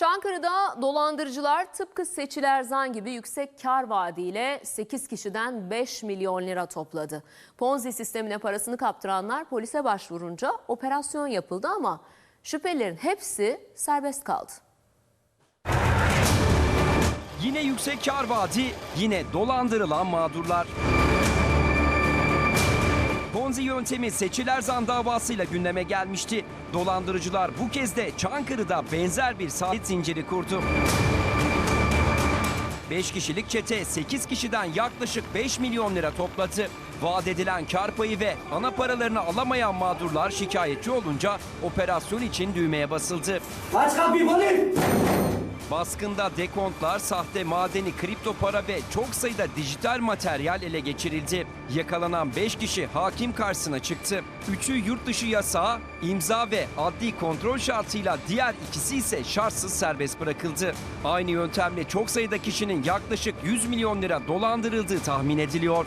Çankırı'da dolandırıcılar tıpkı Seçil Zan gibi yüksek kar vaadiyle 8 kişiden 5 milyon lira topladı. Ponzi sistemine parasını kaptıranlar polise başvurunca operasyon yapıldı ama şüphelilerin hepsi serbest kaldı. Yine yüksek kar vaadi, yine dolandırılan mağdurlar. Yöntemi Seçil Erzan davasıyla gündeme gelmişti. Dolandırıcılar bu kez de Çankırı'da benzer bir saat zinciri kurdu. 5 kişilik çete 8 kişiden yaklaşık 5 milyon lira topladı. Vaat edilen kar payı ve ana paralarını alamayan mağdurlar şikayetçi olunca operasyon için düğmeye basıldı. Aç kapıyı polis! Baskında dekontlar, sahte madeni kripto para ve çok sayıda dijital materyal ele geçirildi. Yakalanan 5 kişi hakim karşısına çıktı. Üçü yurt dışı yasağı, imza ve adli kontrol şartıyla diğer ikisi ise şartsız serbest bırakıldı. Aynı yöntemle çok sayıda kişinin yaklaşık 100 milyon lira dolandırıldığı tahmin ediliyor.